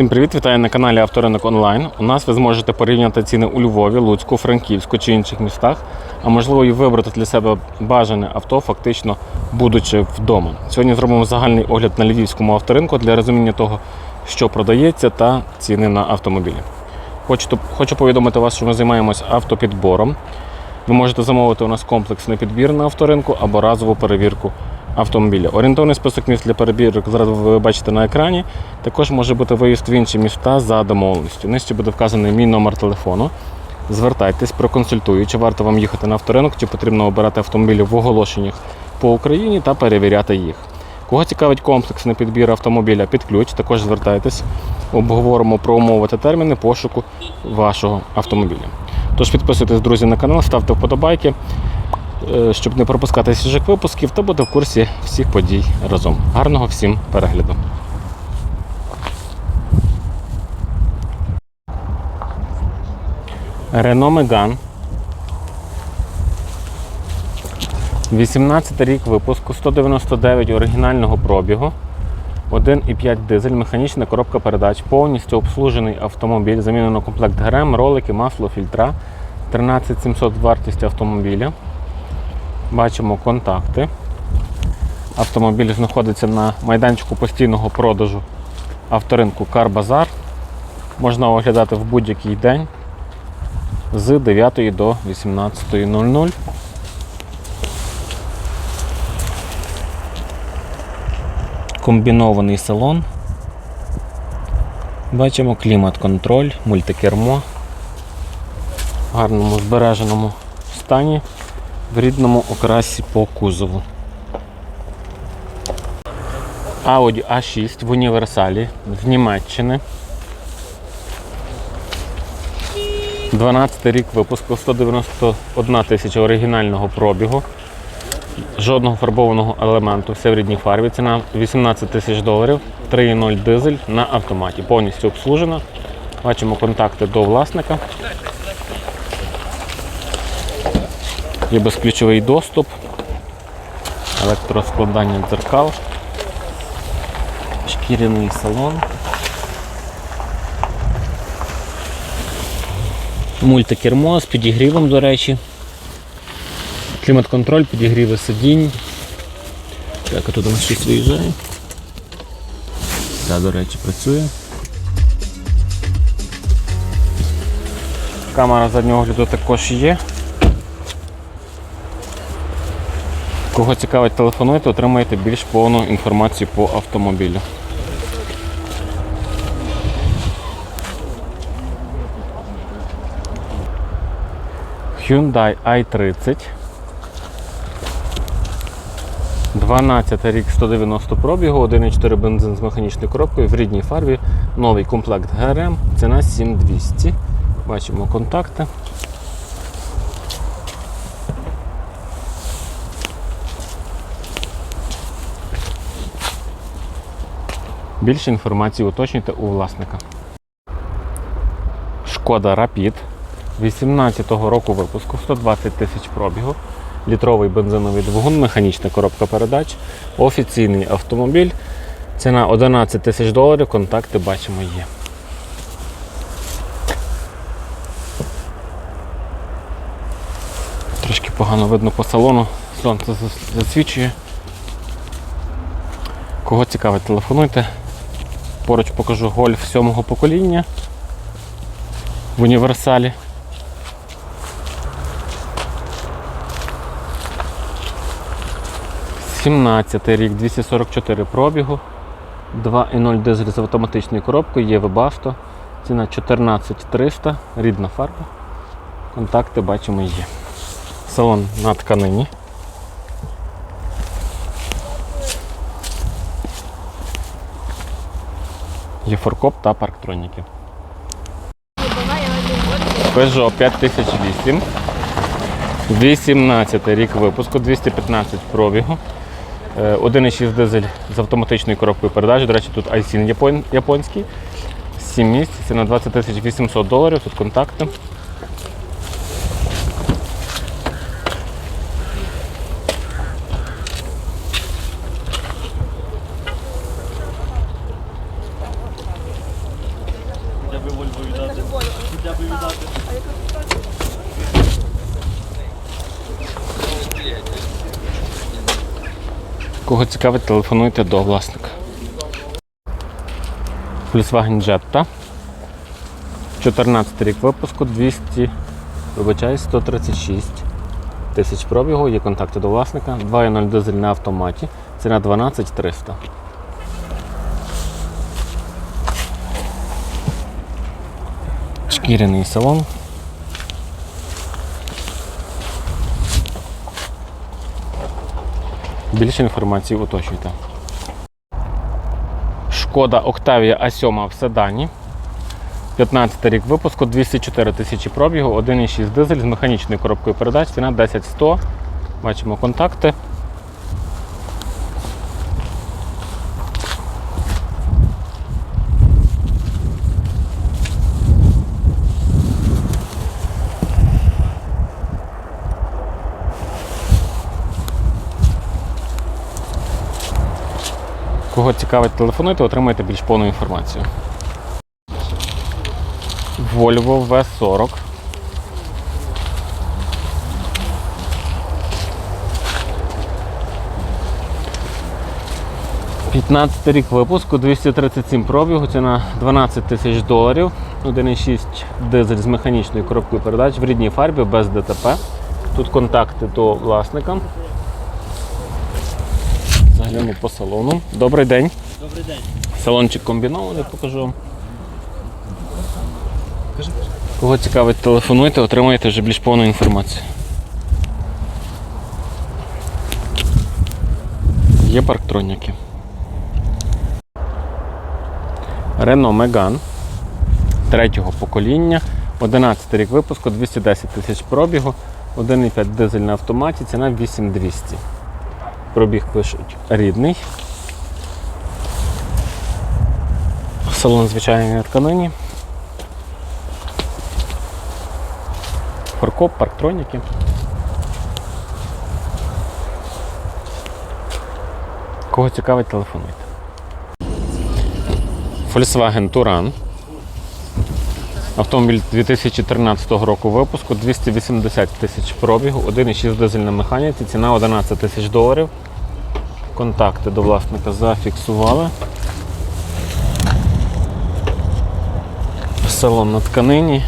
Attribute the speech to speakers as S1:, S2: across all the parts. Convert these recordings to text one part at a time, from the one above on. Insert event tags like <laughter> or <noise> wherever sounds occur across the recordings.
S1: Всім привіт, вітаю на каналі Авторинок Онлайн. У нас ви зможете порівняти ціни у Львові, Луцьку, Франківську чи інших містах, а можливо і вибрати для себе бажане авто, фактично будучи вдома. Сьогодні зробимо загальний огляд на львівському авторинку для розуміння того, що продається, та ціни на автомобілі. Хочу, хочу повідомити вас, що ми займаємось автопідбором. Ви можете замовити у нас комплексний підбір на авторинку або разову перевірку автомобіля. Орієнтовний список міст для перевірок зараз ви бачите на екрані. Також може бути виїзд в інші міста за домовленістю. Нижче буде вказаний мій номер телефону. Звертайтесь, проконсультую, чи варто вам їхати на авторинок, чи потрібно обирати автомобілі в оголошеннях по Україні та перевіряти їх. Кого цікавить комплексний підбір автомобіля під ключ, також звертайтесь, обговоримо про умови та терміни пошуку вашого автомобіля. Тож підписуйтесь, друзі, на канал, ставте вподобайки, щоб не пропускати свіжих випусків та бути в курсі всіх подій разом. Гарного всім перегляду! Renault Megane. 18 рік випуску, 199 оригінального пробігу, 1,5 дизель, механічна коробка передач, повністю обслужений автомобіль, замінено комплект ГРМ, ролики, масло, фільтра. 13700 вартість автомобіля. Бачимо контакти. Автомобіль знаходиться на майданчику постійного продажу авторинку Карбазар. Можна оглядати в будь-який день з 9 до 18.00. Комбінований салон. Бачимо клімат-контроль, мультикермо в гарному збереженому стані, в рідному окрасі по кузову. Audi A6 в універсалі з Німеччини. 12 рік випуску, 191 тисяча оригінального пробігу. Жодного фарбованого елементу, все в рідній фарбі. Ціна 18 тисяч доларів, 3,0 дизель на автоматі. Повністю обслужена. Бачимо контакти до власника. Є безключовий доступ, електроскладання дзеркал, шкіряний салон. Мультикермо з підігрівом, до речі. Клімат-контроль, підігріви сидінь. Так, а тут у нас щось виїжджає. Так, до речі, працює. Камера заднього огляду також є. Кого цікавить, телефонуйте, отримаєте більш повну інформацію по автомобілю. Hyundai i30. 12 рік 190 пробігу, 1,4 бензин з механічною коробкою в рідній фарбі, новий комплект ГРМ, ціна 7200. Бачимо контакти. Більше інформації уточнюйте у власника. Шкода Rapid 18-го року випуску, 120 тисяч пробігу, літровий бензиновий двигун, механічна коробка передач, офіційний автомобіль. Ціна 11 тисяч доларів, контакти бачимо є. Трошки погано видно по салону, сонце засвічує. Кого цікавить, телефонуйте. Поруч покажу гольф сьомого покоління в універсалі. Сімнадцятий рік, 244 пробігу, 2,0 дизель з автоматичною коробкою, є Webasto. Ціна 14300, рідна фарба. Контакти бачимо є. Салон на тканині. Є форкоп та парктроніки. Peugeot 5008. 18 рік випуску, 215 пробігу. Е, 1,6 дизель з автоматичною коробкою передач. До речі, тут iSIN япон- японський. 7 місць, ціна 20 800 доларів. Тут контакти. Кого цікавить, телефонуйте до власника. Volkswagen Jetta. 14 рік випуску 200, вибачаю, 136 тисяч пробігу, є контакти до власника, 2.0 дизель на автоматі, ціна 12 300. Шкіряний салон. Більше інформації уточнюйте. Шкода Octavia A7 в седані. 15 рік випуску, 204 тисячі пробігу, 1,6 дизель з механічною коробкою передач, ціна 10100. Бачимо контакти. Кого цікавить, телефонуйте, отримаєте більш повну інформацію. Volvo V40. П'ятнадцятий рік випуску, 237 пробігу, ціна 12 тисяч доларів. 1,6 дизель з механічною коробкою передач в рідній фарбі без ДТП. Тут контакти до власника. Заглянемо по салону. Добрий день.
S2: Добрий день.
S1: Салончик комбінований, покажу вам. Кого цікавить, телефонуйте, отримаєте вже більш повну інформацію. Є парктроніки. Renault Megane третього покоління, 11 рік випуску, 210 тисяч пробігу, 1,5 дизель на автоматі, ціна 8200. Пробіг пишуть рідний. Салон звичайний на тканині. Фаркоп, парктроніки. Кого цікавить, телефонуйте. Volkswagen Touran. Автомобіль 2013 року випуску, 280 тисяч пробігу, 1,6 дизель на механіці, ціна 11 тисяч доларів. Контакти до власника зафіксували. Салон на тканині.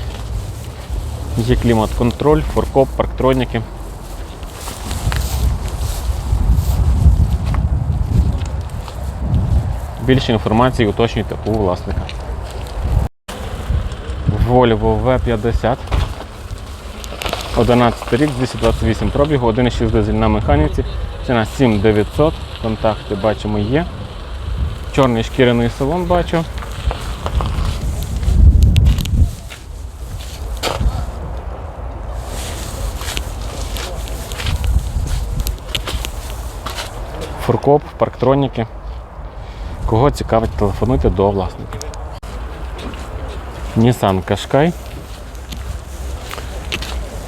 S1: Є клімат-контроль, форкоп, парктроніки. Більше інформації уточнюйте у власника. Volvo V50. 11 рік, 228 пробігу, 1,6 дизель на механіці. Ціна 7900. Контакти бачимо є. Чорний шкіряний салон бачу. Фуркоп, парктроніки. Кого цікавить, телефонуйте до власника. Nissan Qashqai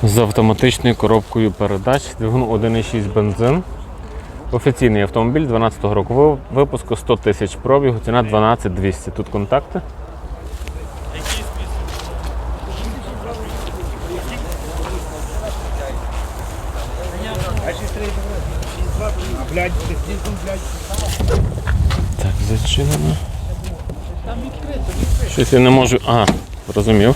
S1: з автоматичною коробкою передач, двигун 1,6 бензин. Офіційний автомобіль 12 року випуску 100 тисяч пробігу, ціна 12 200. Тут контакти.
S2: Блядь, блядь, блядь.
S1: Так, зачинено. Щось я не можу. А, розумів.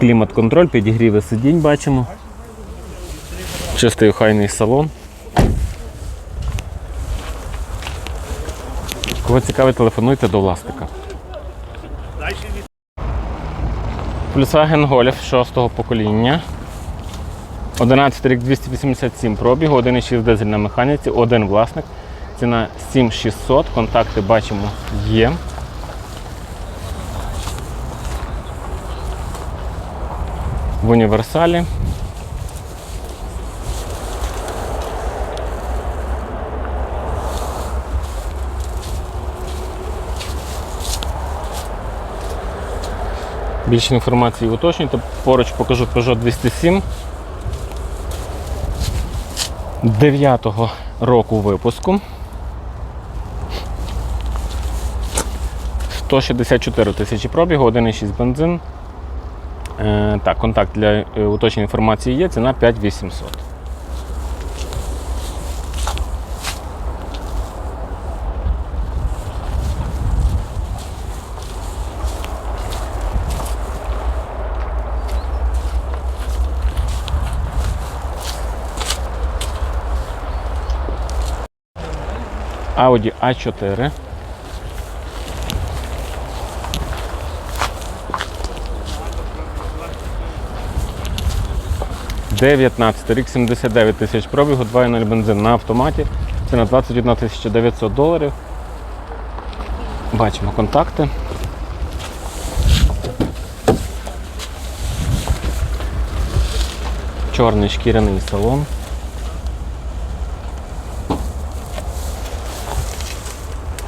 S1: Клімат-контроль, підігріви сидінь бачимо. Чистий охайний салон. Кого цікавить, телефонуйте до власника. Volkswagen Golf 6 покоління. 11 рік 287 пробігу, 1,6 дизель на механіці, один власник. Ціна 7600, контакти бачимо є. В універсалі. Більше інформації уточнюйте. Поруч покажу Peugeot 207. 9-го року випуску. 164 тисячі пробігу, 1,6 бензин. Е, так, Контакт для е, уточнення інформації є, ціна 5800. Audi A4 Дев'ятнадцятий рік 79 тисяч пробігу, 2.0 бензин на автоматі. Це на 21 тисяча 900 доларів. Бачимо контакти. Чорний шкіряний салон.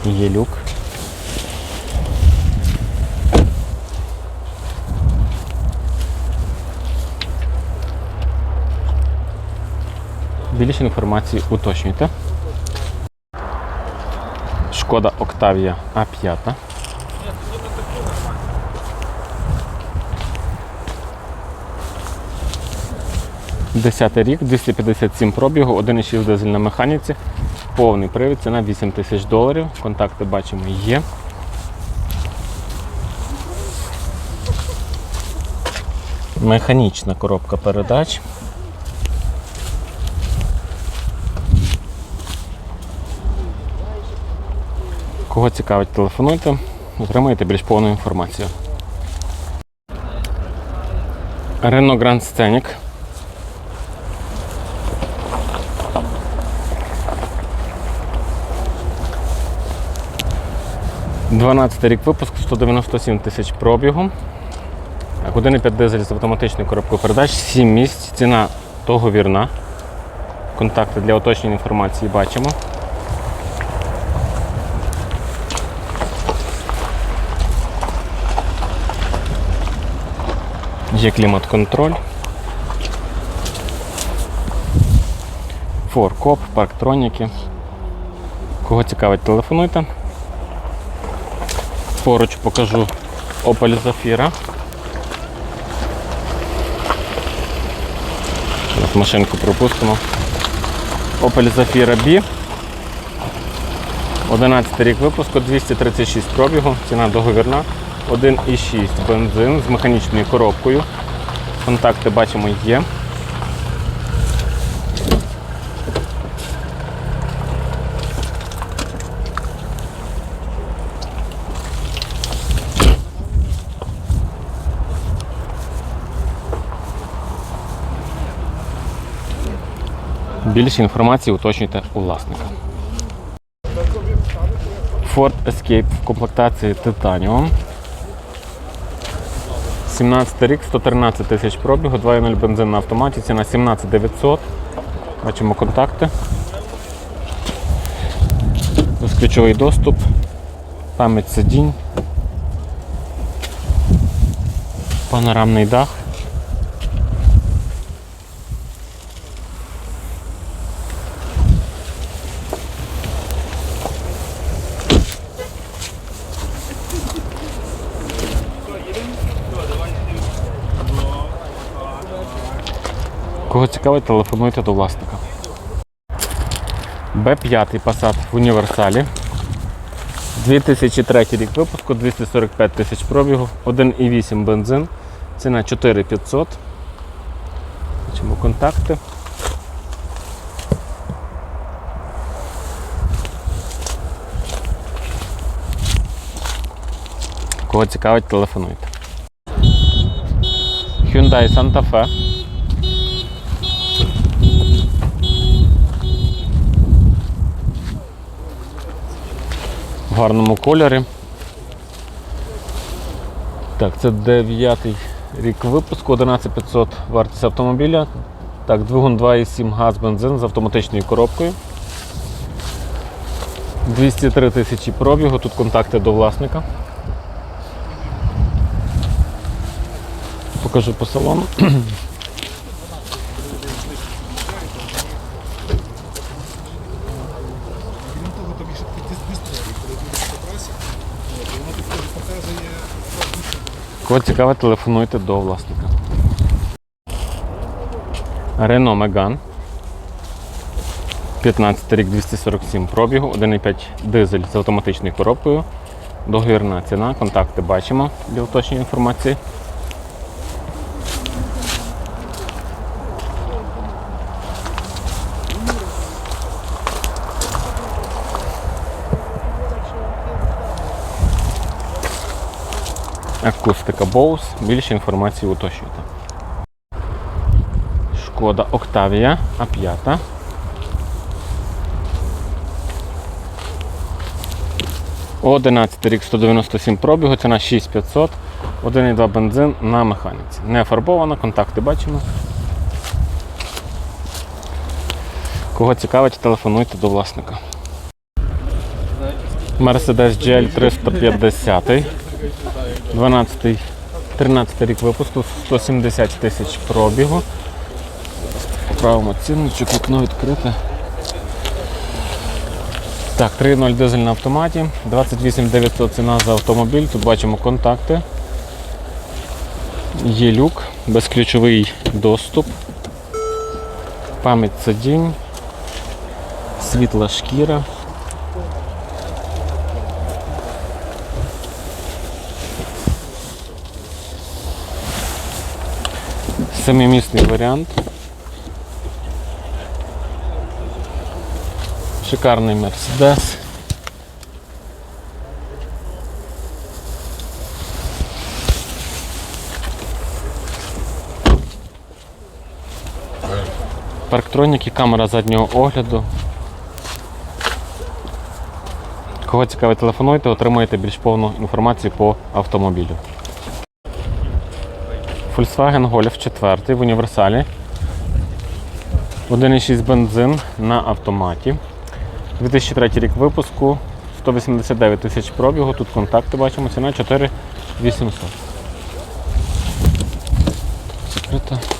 S1: Є люк. Більше інформації уточнюйте. Шкода Octavia A5. Десятий рік, 257 пробігу, 1,6 дизель на механіці, повний привід, ціна 8 тисяч доларів. Контакти бачимо є. Механічна коробка передач. Кого цікавить, телефонуйте, отримаєте більш повну інформацію. Renault Grand Scenic. Дванадцятий рік випуску, 197 тисяч пробігу. Так, 1,5 дизель з автоматичною коробкою передач, 7 місць, ціна договірна. Контакти для уточнення інформації бачимо. Є клімат-контроль. Форкоп, парктроніки. Кого цікавить, телефонуйте. Поруч покажу Opel Zafira. Машинку пропустимо. Opel Zafira B. 11 рік випуску, 236 пробігу, ціна договірна, 1,6 бензин з механічною коробкою. Контакти бачимо є. Більше інформації уточнюйте у власника. Ford Escape в комплектації Titanium. 17 рік, 113 тисяч пробігу, 2.0 бензин на автоматі, ціна 17 900. Бачимо контакти. Безключовий доступ, пам'ять сидінь, панорамний дах. Кого цікавить, телефонуйте до власника. Б5 Passat в універсалі. 2003 рік випуску, 245 тисяч пробігу, 1,8 бензин, ціна 4500. Бачимо контакти. Кого цікавить, телефонуйте. Hyundai Santa Fe. Гарному кольорі. Так, це 9 рік випуску, 11500 вартість автомобіля. Так, двигун 2,7 газ бензин з автоматичною коробкою. 203 тисячі пробігу, тут контакти до власника. Покажу по салону. <clears throat> Цікаве, телефонуйте до власника. Рено Меган. 15 рік 247 пробігу, 1,5 дизель з автоматичною коробкою. Договірна ціна, контакти бачимо для уточнення інформації. Акустика Bose. Більше інформації уточнюйте. Шкода Octavia А5. Одинадцятий рік 197 пробігу, ціна 6500, 1,2 бензин на механіці. Не фарбована, контакти бачимо. Кого цікавить, телефонуйте до власника. Mercedes GL 350. 12 13 рік випуску, 170 тисяч пробігу. Поправимо цінничок, вікно відкрите. Так, 3.0 дизель на автоматі, 28 900 ціна за автомобіль. Тут бачимо контакти. Є люк, безключовий доступ, пам'ять сидінь, світла шкіра. Семимісний варіант. Шикарний Мерседес. Парктроніки, камера заднього огляду. Кого цікавить, телефонуйте, отримаєте більш повну інформацію по автомобілю. Volkswagen Golf 4 в універсалі. 1,6 бензин на автоматі. 2003 рік випуску, 189 тисяч пробігу. Тут контакти бачимо, ціна 4800. Закрита.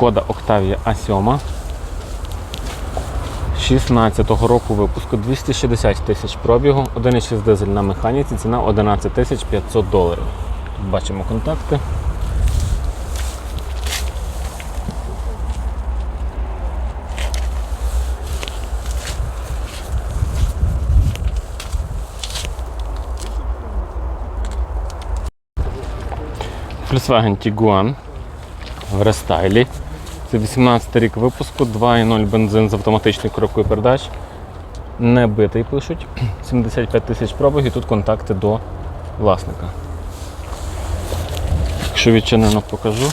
S1: Шкода Octavia A7. 16-го року випуску 260 тисяч пробігу, 1,6 дизель на механіці, ціна 11 тисяч 500 доларів. Бачимо контакти. Volkswagen Tiguan в рестайлі. Це 18 рік випуску, 2,0 бензин з автоматичною коробкою передач. Не битий пишуть. <clears throat> 75 тисяч пробіг і тут контакти до власника. Якщо відчинено, покажу.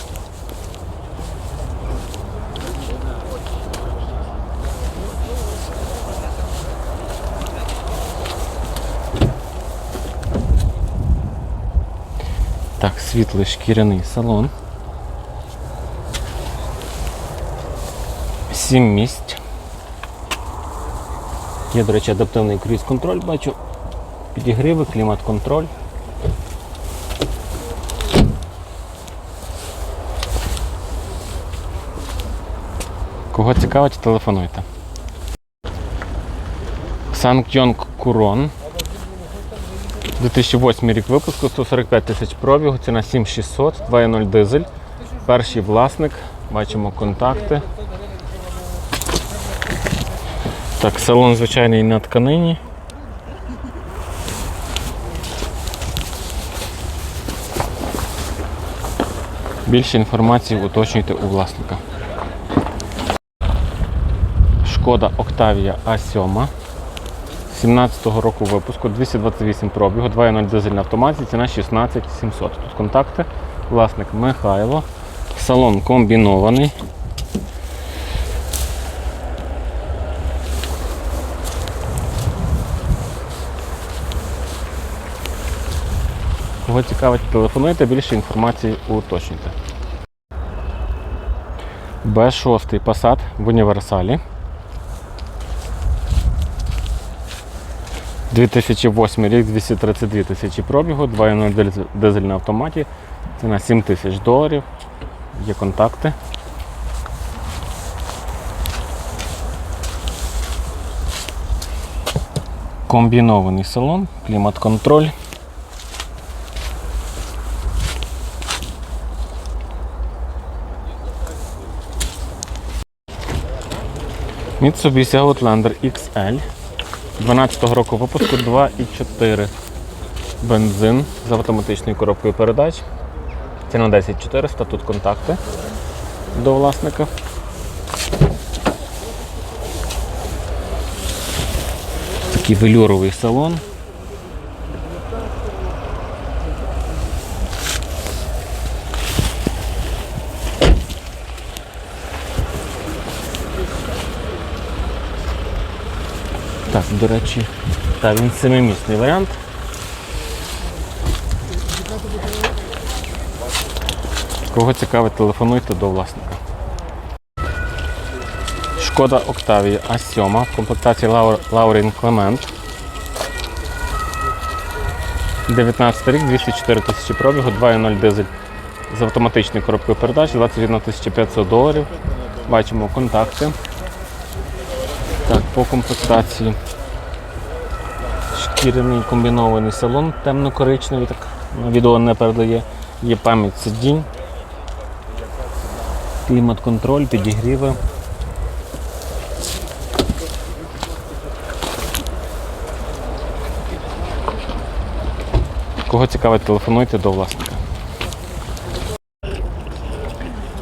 S1: Так, світлий шкіряний салон. Сім місць. Є, до речі, адаптивний круїз-контроль, бачу. Підігриви, клімат-контроль. Кого цікавить, телефонуйте. Санкйонг Курон. 2008 рік випуску, 145 тисяч пробігу, ціна 7600, 2.0 дизель. Перший власник, бачимо контакти. Так, салон звичайний на тканині. Більше інформації уточнюйте у власника. Шкода Octavia A7. 17-го року випуску, 228 пробігу, 2.0 дизель на автоматі, ціна 16 700. Тут контакти. Власник Михайло. Салон комбінований. Кого цікавить, телефонуйте, більше інформації уточнюйте. Б6 Passat в універсалі. 2008 рік, 232 тисячі пробігу, 2.0 дизель- на автоматі. Ціна 7 тисяч доларів. Є контакти. Комбінований салон, клімат-контроль. Mitsubishi Outlander XL. 12-го року випуску 2,4 бензин з автоматичною коробкою передач. Ціна 10400, тут контакти до власника. Такий велюровий салон. Так, до речі, так, він семимісний варіант. Кого цікавить, телефонуйте до власника. Шкода Octavia А7 в комплектації Лаур- Lauryn Clement. 19 рік, 204 тисячі пробігу, 2.0 дизель з автоматичною коробкою передач, 21 500 доларів. Бачимо контакти. По комплектації. Шкіряний комбінований салон, темно-коричневий, так відео не передає. Є пам'ять сидінь, клімат-контроль, підігріви. Кого цікавить, телефонуйте до власника.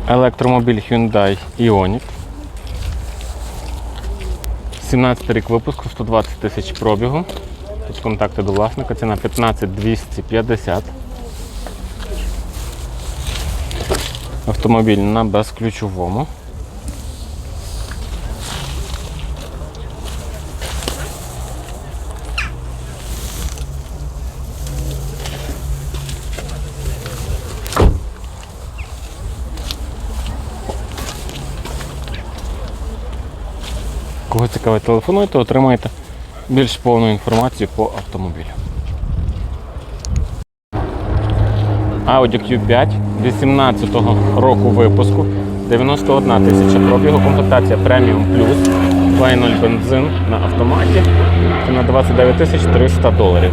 S1: Електромобіль Hyundai Ioniq. 17 рік випуску, 120 тисяч пробігу. Тут контакти до власника, ціна 15 250. Автомобіль на безключовому. Цікавить, телефонуйте, отримаєте більш повну інформацію по автомобілю. Audi Q5 18-го року випуску, 91 тисяча пробігу, комплектація Premium Plus, 2.0 бензин на автоматі. Це на 29 тисяч 300 доларів.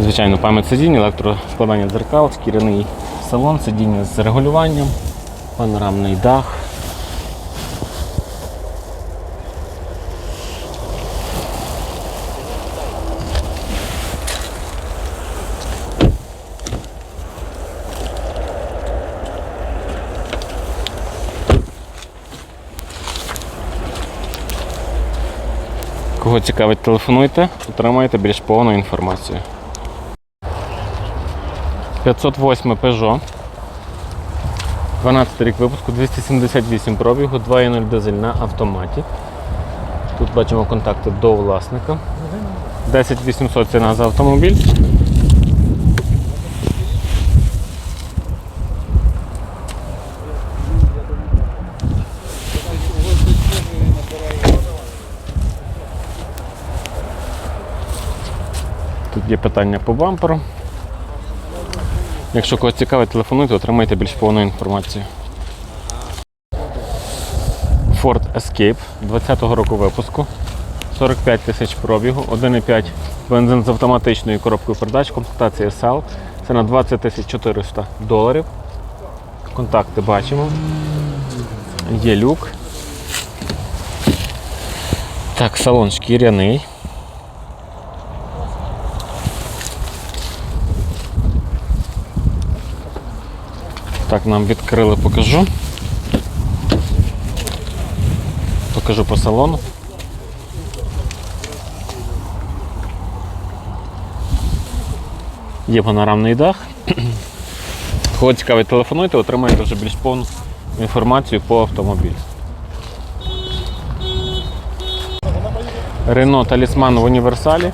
S1: Звичайно, пам'ять сидінь, електроскладання дзеркал, шкіряний салон, сидіння з регулюванням, панорамний дах. Кого цікавить, телефонуйте, отримаєте більш повну інформацію. 508 Peugeot. 12 рік випуску, 278 пробігу, 2.0 дизель на автоматі. Тут бачимо контакти до власника. 10 800 ціна за автомобіль. Тут є питання по бамперу. Якщо когось цікавить, телефонуйте, отримайте більш повну інформацію. Ford Escape 20-го року випуску. 45 тисяч пробігу, 1,5 бензин з автоматичною коробкою передач, комплектація SL. Це на 20 тисяч 400 доларів. Контакти бачимо. Є люк. Так, салон шкіряний. Так, нам відкрили, покажу. Покажу по салону. Є панорамний дах. Кого цікавить, телефонуйте, отримаєте вже більш повну інформацію по автомобілю. Рено Талісман в універсалі.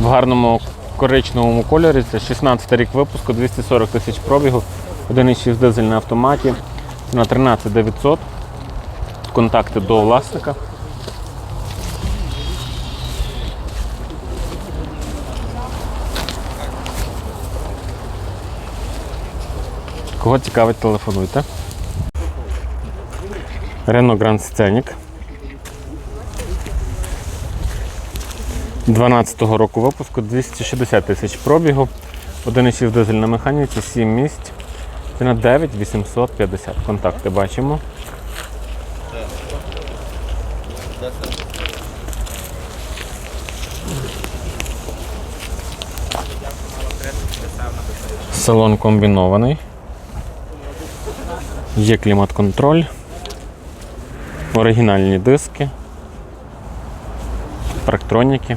S1: В гарному коричневому кольорі. Це 16 рік випуску, 240 тисяч пробігу, 1,6 дизель на автоматі. Ціна 13 900. Контакти до власника. Кого цікавить, телефонуйте. Renault Grand Scenic. 12-го року випуску 260 тисяч пробігу, 1,6 дизель на механіці, 7 місць. Ціна 9 850. Контакти бачимо. Салон комбінований. Є клімат-контроль. Оригінальні диски. Парктроніки.